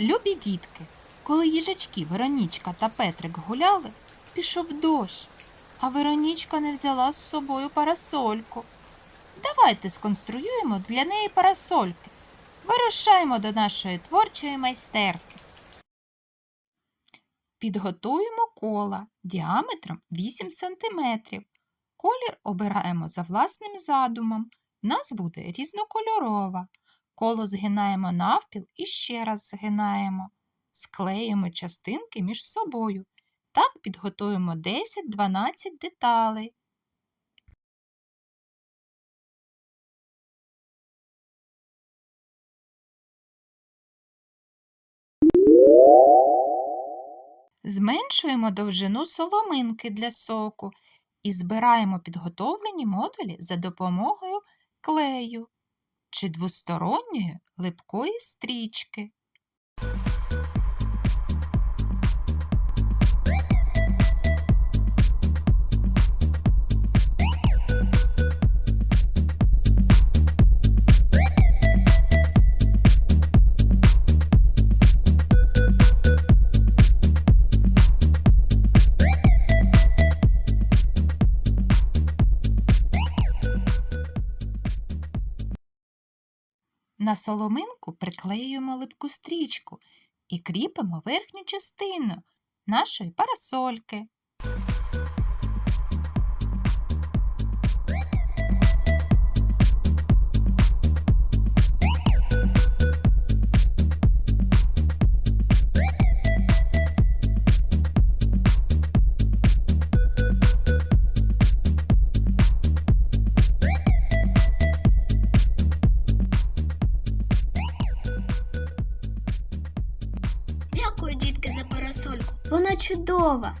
Любі дітки, коли їжачки Веронічка та Петрик гуляли, пішов дощ, а Веронічка не взяла з собою парасольку. Давайте сконструюємо для неї парасольки. Вирушаємо до нашої творчої майстерки. Підготуємо кола діаметром 8 см. Колір обираємо за власним задумом. Нас буде різнокольорова. Коло згинаємо навпіл і ще раз згинаємо. Склеїмо частинки між собою. Так підготуємо 10-12 деталей. Зменшуємо довжину соломинки для соку і збираємо підготовлені модулі за допомогою клею чи двосторонньої липкої стрічки. На соломинку приклеюємо липку стрічку і кріпимо верхню частину нашої парасольки. Дякую, дітки, за парасольку. Вона чудова.